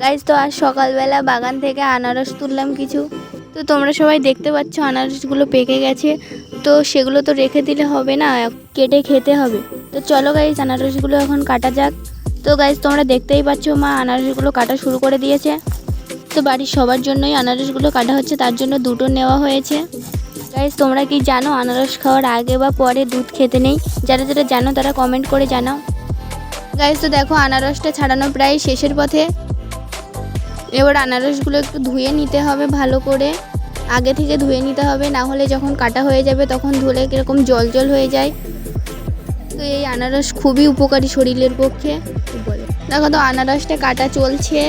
Guys তো আজ সকালবেলা বাগান থেকে আনারস তুললাম কিছু। তো তোমরা সবাই দেখতে পাচ্ছ, আনারসগুলো পেকে গেছে। তো সেগুলো তো রেখে দিলে হবে না, কেটে খেতে হবে। তো চলো গাইজ আনারসগুলো এখন কাটা যাক। তো গাইজ তোমরা দেখতেই পাচ্ছ, মা আনারসগুলো কাটা শুরু করে দিয়েছে। তো বাড়ির সবার জন্যই আনারসগুলো কাটা হচ্ছে, তার জন্য দুটো নেওয়া হয়েছে। গাইজ তোমরা কি জানো, আনারস খাওয়ার আগে বা পরে দুধ খেতে নেই? যারা যারা জানো, তারা কমেন্ট করে জানাও। গাইজ তো দেখো আনারসটা ছাড়ানো প্রায় শেষের পথে। এবার আনারসগুলো একটু ধুয়ে নিতে হবে ভালো করে। আগে থেকে ধুয়ে নিতে হবে, না হলে যখন কাটা হয়ে যাবে তখন ধুলে কীরকম জল জল হয়ে যায়। তো এই আনারস খুবই উপকারী শরীরের পক্ষে। দেখো তো আনারসটা কাটা চলছে।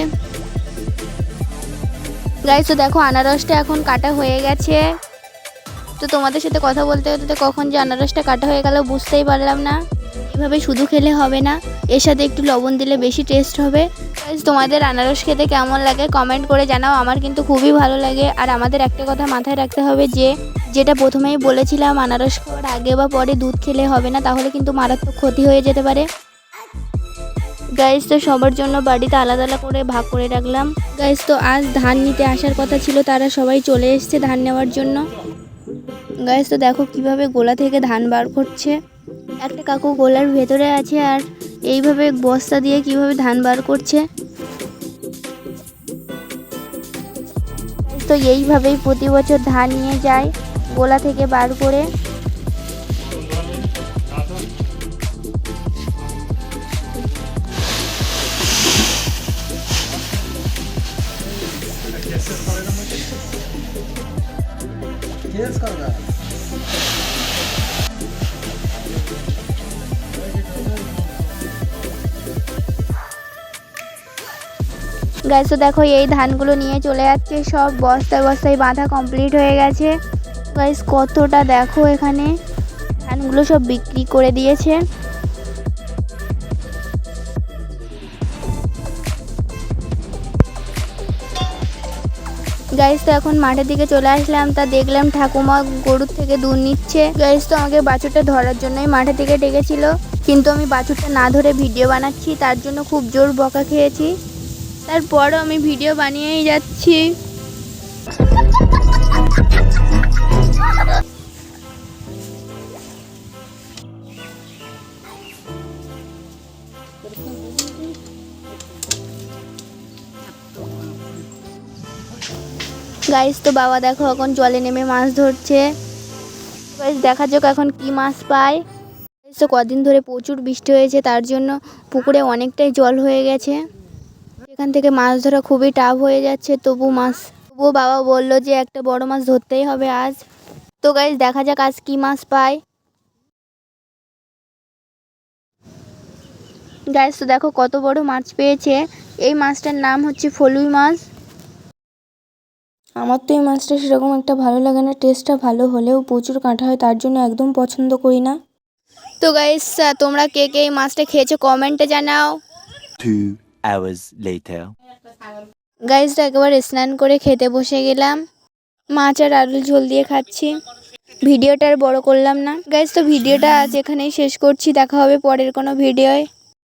গাইজ তো দেখো আনারসটা এখন কাটা হয়ে গেছে। তো তোমাদের সাথে কথা বলতে বলতে কখন যে আনারসটা কাটা হয়ে গেল বুঝতেই পারলাম না। এভাবে শুধু খেলে হবে না, এর সাথে একটু লবণ দিলে বেশি টেস্ট হবে। তোমাদের আনারস খেতে কেমন লাগে কমেন্ট করে জানাও, আমার কিন্তু খুবই ভালো লাগে। আর আমাদের একটা কথা মাথায় রাখতে হবে যে, যেটা প্রথমেই বলেছিলাম, আনারস খাওয়ার আগে বা পরে দুধ খেলে হবে না, তাহলে কিন্তু মারাত্মক ক্ষতি হয়ে যেতে পারে। গাইস তো সবার জন্য বাড়িতে আলাদা আলাদা করে ভাগ করে রাখলাম। গাইস তো আজ ধান নিতে আসার কথা ছিল, তারা সবাই চলে এসেছে ধান নেওয়ার জন্য। গাইস তো দেখো কীভাবে গোলা থেকে ধান বার করছে। একটা কাকু গোলার ভেতরে আছে আর এইভাবে বস্তা দিয়ে কীভাবে ধান বার করছে? তো এইভাবেই প্রতি বছর ধান নিয়ে যায় গোলা থেকে বার করে। গাছ তো দেখো এই ধানগুলো নিয়ে চলে যাচ্ছে। সব বস্তায় বস্তায় বাঁধা কমপ্লিট হয়ে গেছে। গাইস কতটা দেখো এখানে। ধানগুলো সব বিক্রি করে দিয়েছে। গাইস তো এখন মাঠের দিকে চলে আসলাম। তা দেখলাম ঠাকুমা গরুর থেকে দুধ নিচ্ছে। গাইস তো আমাকে বাছুরটা ধরার জন্যই মাঠের দিকে ডেকেছিল। কিন্তু আমি বাছুরটা না ধরে ভিডিও বানাচ্ছি, তার জন্য খুব জোর বকা খেয়েছি। তারপরও আমি ভিডিও বানিয়েই যাচ্ছি। গাইস তো বাবা দেখো এখন জলে নেমে মাছ ধরছে। গাইস দেখা যাক এখন কি মাছ পায়। তো কদিন ধরে প্রচুর বৃষ্টি হয়েছে, তার জন্য পুকুরে অনেকটাই জল হয়ে গেছে। এখান থেকে মাছ ধরা খুবই টাফ হয়ে যাচ্ছে তবু মাছ তবুও বাবা বলল যে একটা বড় মাছ ধরতেই হবে আজ। তো গাইস দেখা যাক আজ কি মাছ পায়। গাইস তো দেখো কত বড় মাছ পেয়েছে। এই মাছটার নাম হচ্ছে ফলুই মাছ। আমার তো এই মাছটা সেরকম একটা ভালো লাগে না টেস্টটা ভালো হলেও প্রচুর কাঁটা হয় তার জন্য একদম পছন্দ করি না। তো গাইস তোমরা কে কে এই মাছটা খেয়েছো কমেন্টে জানাও। Two hours later. গাইসটা একেবারে স্নান করে খেতে বসে গেলাম। মাছ আর আলু ঝোল দিয়ে খাচ্ছি। ভিডিওটা আর বড় করলাম না। গাইস তো ভিডিওটা আজ এখানেই শেষ করছি। দেখা হবে পরের কোনো ভিডিওয়।